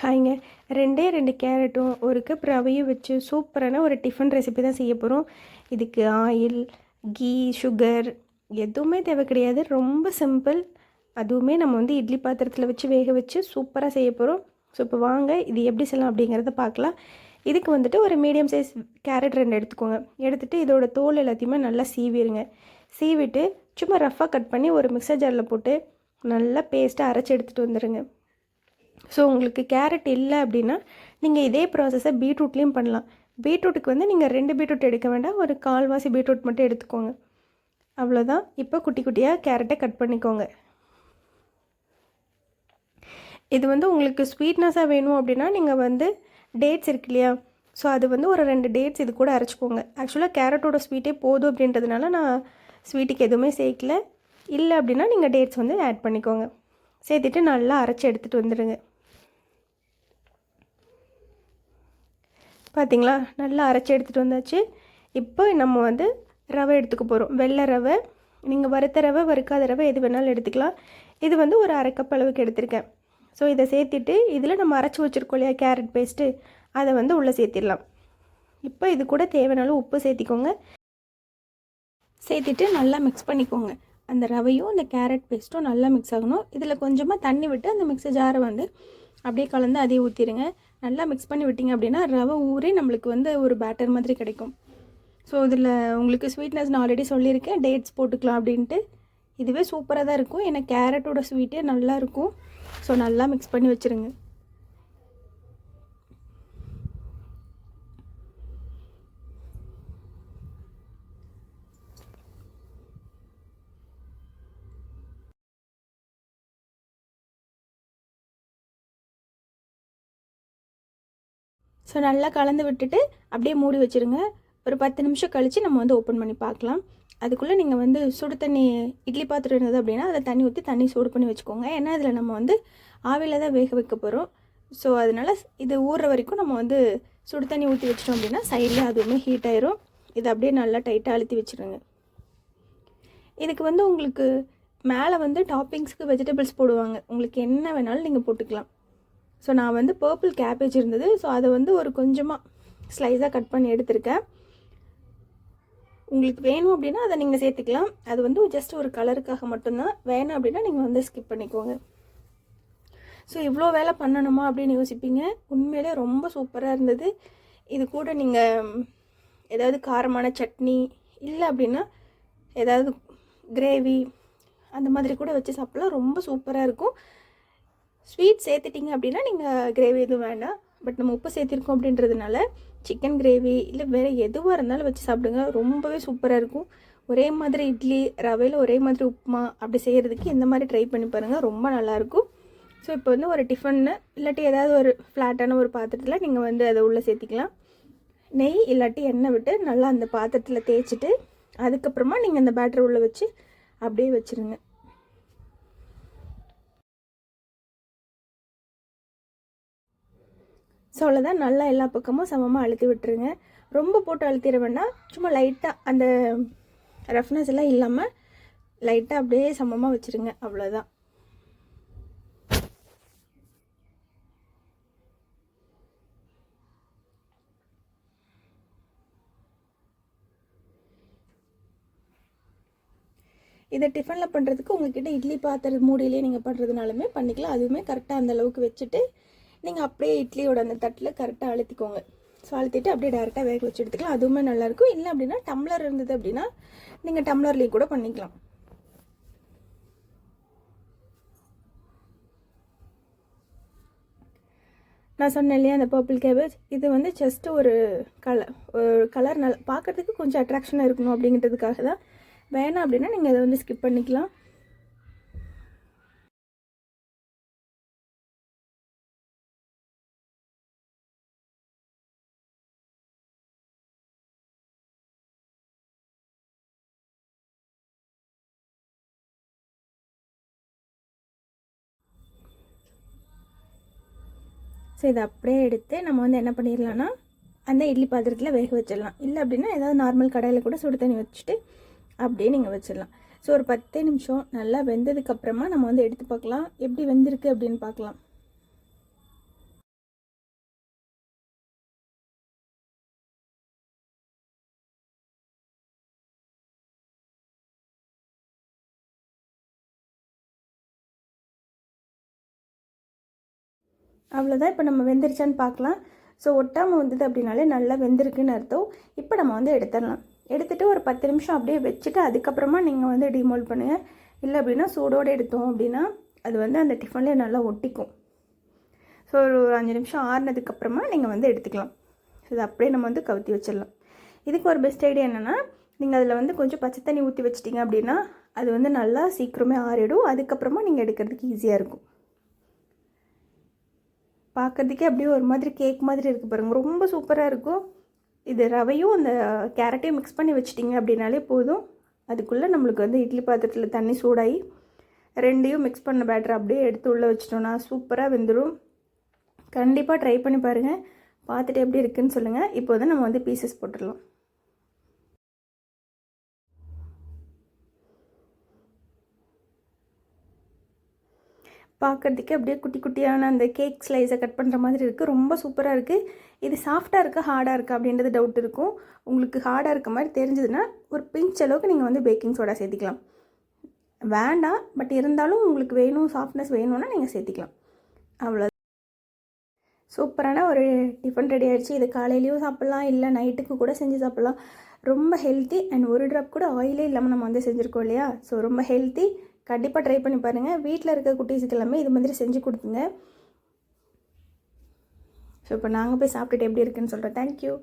ஹாய்ங்க. ரெண்டே ரெண்டு கேரட்டும் ஒரு கப் ரவையும் வச்சு சூப்பரான ஒரு டிஃபன் ரெசிபி தான் செய்ய போகிறோம் இதுக்கு ஆயில் கீ சுகர் எதுவுமே தேவை கிடையாது. ரொம்ப சிம்பிள். அதுவுமே நம்ம வந்து இட்லி பாத்திரத்தில் வச்சு வேக வச்சு சூப்பராக செய்ய போகிறோம் ஸோ இப்போ வாங்க இது எப்படி செய்யலாம் அப்படிங்கிறத பார்க்கலாம் இதுக்கு வந்துட்டு ஒரு மீடியம் சைஸ் கேரட் ரெண்டு எடுத்துக்கோங்க. எடுத்துகிட்டு இதோட தோல் எல்லாத்தையுமே நல்லா சீவிடுங்க சீவிட்டு சும்மா ரஃப்பாக கட் பண்ணி ஒரு மிக்சர் ஜாரில் போட்டு நல்லா பேஸ்ட்டாக அரைச்சி எடுத்துகிட்டு வந்துடுங்க ஸோ உங்களுக்கு கேரட் இல்லை அப்படின்னா நீங்கள் இதே ப்ராசஸை பீட்ரூட்லேயும் பண்ணலாம். பீட்ரூட்டுக்கு வந்து நீங்கள் ரெண்டு பீட்ரூட் எடுக்க வேண்டாம். ஒரு கால்வாசி பீட்ரூட் மட்டும் எடுத்துக்கோங்க. அவ்வளோதான் இப்போ குட்டி குட்டியாக கேரட்டை கட் பண்ணிக்கோங்க. இது வந்து உங்களுக்கு ஸ்வீட்னஸாக வேணும் அப்படின்னா நீங்கள் வந்து டேட்ஸ் இருக்கு இல்லையா? ஸோ அது வந்து ஒரு ரெண்டு டேட்ஸ் இது கூட அரைச்சிக்கோங்க. ஆக்சுவலாக கேரட்டோட ஸ்வீட்டே போதும் அப்படின்றதுனால நான் ஸ்வீட்டுக்கு எதுவுமே சேர்க்கல. இல்லை அப்படின்னா நீங்கள் டேட்ஸ் வந்து ஆட் பண்ணிக்கோங்க. சேர்த்துட்டு நல்லா அரைச்சி எடுத்துகிட்டு வந்துடுங்க பார்த்திங்களா நல்லா அரைச்சி எடுத்துகிட்டு வந்தாச்சு. இப்போ நம்ம வந்து ரவை எடுத்துக்க போகிறோம் வெள்ளை ரவை நீங்கள் வறுத்த ரவை வறுக்காத ரவை எது வேணாலும் எடுத்துக்கலாம். இது வந்து ஒரு அரை கப் அளவுக்கு எடுத்திருக்கேன். ஸோ இதை சேர்த்துட்டு இதில் நம்ம அரைச்சி வச்சுருக்கோம் இல்லையா கேரட் பேஸ்ட்டு அதை வந்து உள்ளே சேர்த்திடலாம். இப்போ இது கூட தேவைனாலும் உப்பு சேர்த்திக்கோங்க. சேர்த்துட்டு நல்லா மிக்ஸ் பண்ணிக்கோங்க. அந்த ரவையும் அந்த கேரட் பேஸ்ட்டும் நல்லா மிக்ஸ் ஆகணும். இதில் கொஞ்சமாக தண்ணி விட்டு அந்த மிக்ஸர் ஜாரை வந்து அப்படியே கலந்து அதையே ஊற்றிடுங்க நல்லா மிக்ஸ் பண்ணி விட்டிங்க அப்படின்னா ரவை ஊறே நம்மளுக்கு வந்து ஒரு பேட்டர் மாதிரி கிடைக்கும். ஸோ இதில் உங்களுக்கு ஸ்வீட்னஸ் நான் ஆல்ரெடி சொல்லியிருக்கேன். டேட்ஸ் போட்டுக்கலாம் அப்படின்ட்டு. இதுவே சூப்பராக தான் இருக்கும். ஏன்னா கேரட்டோட ஸ்வீட்டே நல்லாயிருக்கும் ஸோ நல்லா மிக்ஸ் பண்ணி வச்சுருங்க. ஸோ நல்லா கலந்து விட்டுட்டு அப்படியே மூடி வச்சுருங்க. ஒரு பத்து நிமிஷம் கழித்து நம்ம வந்து ஓப்பன் பண்ணி பார்க்கலாம். அதுக்குள்ளே நீங்கள் வந்து சுடு தண்ணி இட்லி பாத்திரம் இருந்தது அப்படின்னா அதை தண்ணி ஊற்றி தண்ணி சூடு பண்ணி வச்சுக்கோங்க. ஏன்னா இதில் நம்ம வந்து ஆவியில் தான் வேக வைக்க போகிறோம் ஸோ அதனால் இது ஊறுற வரைக்கும் நம்ம வந்து சுடு தண்ணி ஊற்றி வச்சிட்டோம் அப்படின்னா சைடில் அதுவுமே ஹீட் ஆயிரும். இதை அப்படியே நல்லா டைட்டாக அழுத்தி வச்சுருங்க. இதுக்கு வந்து உங்களுக்கு மேலே வந்து டாப்பிங்ஸ்க்கு வெஜிடபிள்ஸ் போடுவாங்க. உங்களுக்கு என்ன வேணாலும் நீங்கள் போட்டுக்கலாம். ஸோ நான் வந்து பர்பிள் கேபேஜ் இருந்தது. ஸோ அதை வந்து ஒரு கொஞ்சமாக ஸ்லைஸாக கட் பண்ணி எடுத்திருக்கேன். உங்களுக்கு வேணும் அப்படின்னா அதை நீங்கள் சேர்த்துக்கலாம். அது வந்து ஜஸ்ட் ஒரு கலருக்காக மட்டும்தான். வேணும் அப்படின்னா நீங்கள் வந்து ஸ்கிப் பண்ணிக்கோங்க. ஸோ இவ்வளோ வேலை பண்ணணுமா அப்படின்னு யோசிப்பீங்க. உண்மையிலே ரொம்ப சூப்பராக இருந்தது. இது கூட நீங்கள் ஏதாவது காரமான சட்னி இல்லை அப்படின்னா ஏதாவது கிரேவி அந்த மாதிரி கூட வச்சு சாப்பிட்லாம். ரொம்ப சூப்பராக இருக்கும். ஸ்வீட் சேர்த்துட்டிங்க அப்படின்னா நீங்கள் கிரேவி எதுவும் வேண்டாம். பட் நம்ம உப்பு சேர்த்திருக்கோம் அப்படின்றதுனால சிக்கன் கிரேவி இல்லை வேறு எதுவாக இருந்தாலும் வச்சு சாப்பிடுங்க. ரொம்பவே சூப்பராக இருக்கும். ஒரே மாதிரி இட்லி ரவையில் ஒரே மாதிரி உப்புமா அப்படி செய்கிறதுக்கு இந்த மாதிரி ட்ரை பண்ணி பாருங்கள் ரொம்ப நல்லாயிருக்கும் ஸோ இப்போ வந்து ஒரு டிஃபன்னு இல்லாட்டி ஏதாவது ஒரு ஃப்ளாட்டான ஒரு பாத்திரத்தில் நீங்கள் வந்து அதை உள்ளே சேர்த்திக்கலாம். நெய் இல்லாட்டி எண்ணெய் விட்டு நல்லா அந்த பாத்திரத்தில் தேய்ச்சிட்டு அதுக்கப்புறமா நீங்கள் அந்த பேட்டர் உள்ளே வச்சு அப்படியே வச்சுருங்க. ஸோ அவ்வளோதான் நல்லா எல்லா பக்கமும் சமமாக அழுத்தி விட்டுருங்க. ரொம்ப போட்டு அழுத்திட வேண்டாம். சும்மா லைட்டாக அந்த ரஃப்னஸ் எல்லாம் இல்லாமல் லைட்டாக அப்படியே சமமாக வச்சுருங்க. அவ்வளோதான் இதை டிஃபனில் பண்ணுறதுக்கு உங்ககிட்ட இட்லி பாத்திர மூடியிலே நீங்கள் பண்ணுறதுனாலுமே பண்ணிக்கலாம். அதுவுமே கரெக்டாக அந்த அளவுக்கு வச்சுட்டு நீங்கள் அப்படியே இட்லியோட அந்த தட்டில் கரெக்டாக அழுத்திக்கோங்க. ஸோ அழுத்திட்டு அப்படியே டேரெக்டாக வேக வச்சு எடுத்துக்கலாம். அதுவுமே நல்லாயிருக்கும் இல்லை அப்படின்னா டம்ளர் இருந்தது அப்படின்னா நீங்கள் டம்ளர்லேயும் கூட பண்ணிக்கலாம். நான் சொன்னேன் இல்லையா அந்த பர்பிள் கேபேஜ் இது வந்து ஜஸ்ட் ஒரு கலர் ஒரு கலர் நல்லா பார்க்குறதுக்கு கொஞ்சம் அட்ராக்ஷனாக இருக்கணும் அப்படிங்கிறதுக்காக தான் வேணாம் அப்படின்னா நீங்கள் அதை வந்து ஸ்கிப் பண்ணிக்கலாம். ஸோ இதை அப்படியே எடுத்து நம்ம வந்து என்ன பண்ணிடலாம்னா அந்த இட்லி பாத்திரத்தில் வேக வச்சிடலாம். இல்லை அப்படின்னா ஏதாவது நார்மல் கடையில் கூட சுடு தண்ணி வச்சுட்டு அப்படியே நீங்கள் வச்சிடலாம். ஸோ ஒரு பத்தே நிமிஷம் நல்லா வெந்ததுக்கப்புறமா நம்ம வந்து எடுத்து பார்க்கலாம். எப்படி வெந்திருக்கு அப்படின்னு பார்க்கலாம். அவ்வளோதான் இப்போ நம்ம வெந்துருச்சான்னு பார்க்கலாம். ஸோ ஒட்டாமல் வந்தது அப்படின்னாலே நல்லா வெந்திருக்குன்னு அர்த்தம். இப்போ நம்ம வந்து எடுத்துடலாம். எடுத்துகிட்டு ஒரு பத்து நிமிஷம் அப்படியே வச்சுட்டு அதுக்கப்புறமா நீங்கள் வந்து டிமோல் பண்ணுங்கள் இல்லை அப்படின்னா சூடோடு எடுத்தோம் அப்படின்னா அது வந்து அந்த டிஃபன்லேயே நல்லா ஒட்டிக்கும். ஸோ ஒரு அஞ்சு நிமிஷம் ஆறுனதுக்கப்புறமா நீங்கள் வந்து எடுத்துக்கலாம். இது அப்படியே நம்ம வந்து கவுத்தி வச்சிடலாம். இதுக்கு ஒரு பெஸ்ட் ஐடியா என்னென்னா நீங்கள் அதில் வந்து கொஞ்சம் பச்சை தண்ணி ஊற்றி வச்சிட்டிங்க அப்படின்னா அது வந்து நல்லா சீக்கிரமே ஆறிடும். அதுக்கப்புறமா நீங்கள் எடுக்கிறதுக்கு ஈஸியாக இருக்கும். பார்க்குறதுக்கே அப்படியே ஒரு மாதிரி கேக் மாதிரி இருக்குது பாருங்கள் ரொம்ப சூப்பராக இருக்கும். இது ரவையும் அந்த கேரட்டையும் மிக்ஸ் பண்ணி வச்சிட்டிங்க அப்படின்னாலே போதும். அதுக்குள்ளே நம்மளுக்கு வந்து இட்லி பாத்திரத்தில் தண்ணி சூடாகி ரெண்டையும் மிக்ஸ் பண்ண பேட்டர் அப்படியே எடுத்து உள்ளே வச்சிட்டோன்னா சூப்பராக வெந்துடும் கண்டிப்பாக ட்ரை பண்ணி பாருங்கள் பார்த்துட்டு எப்படி இருக்குதுன்னு சொல்லுங்கள் இப்போ வந்து நம்ம வந்து பீசஸ் போட்டுடலாம். பார்க்குறதுக்கே அப்படியே குட்டி குட்டியான அந்த கேக் ஸ்லைஸை கட் பண்ணுற மாதிரி இருக்குது ரொம்ப சூப்பராக இருக்குது இது சாஃப்டாக இருக்கா ஹார்டாக இருக்கா அப்படின்றது டவுட் இருக்கும். உங்களுக்கு ஹார்டாக இருக்க மாதிரி தெரிஞ்சதுன்னா ஒரு பிஞ்ச் அளவுக்கு நீங்கள் வந்து பேக்கிங் சோடா சேர்த்திக்கலாம். வேண்டாம் பட் இருந்தாலும் உங்களுக்கு வேணும் சாஃப்ட்னஸ் வேணும்னா நீங்கள் சேர்த்திக்கலாம். அவ்வளோ சூப்பரான ஒரு டிஃபன் ரெடி ஆகிடுச்சு இது காலையிலையும் சாப்பிட்லாம் இல்லை நைட்டுக்கு கூட செஞ்சு சாப்பிட்லாம். ரொம்ப ஹெல்த்தி அண்ட் ஒரு ட்ராப் கூட ஆயிலே இல்லாமல் நம்ம வந்து செஞ்சுருக்கோம் இல்லையா? ஸோ ரொம்ப ஹெல்த்தி கண்டிப்பாக ட்ரை பண்ணி பாருங்கள் வீட்டில் இருக்க குட்டீஸுக்கு எல்லாமே இது மாதிரி செஞ்சு கொடுத்துங்க. ஸோ இப்போ நாங்கள் போய் சாப்பிட்டுட்டு எப்படி இருக்குன்னு சொல்கிறேன் தேங்க்யூ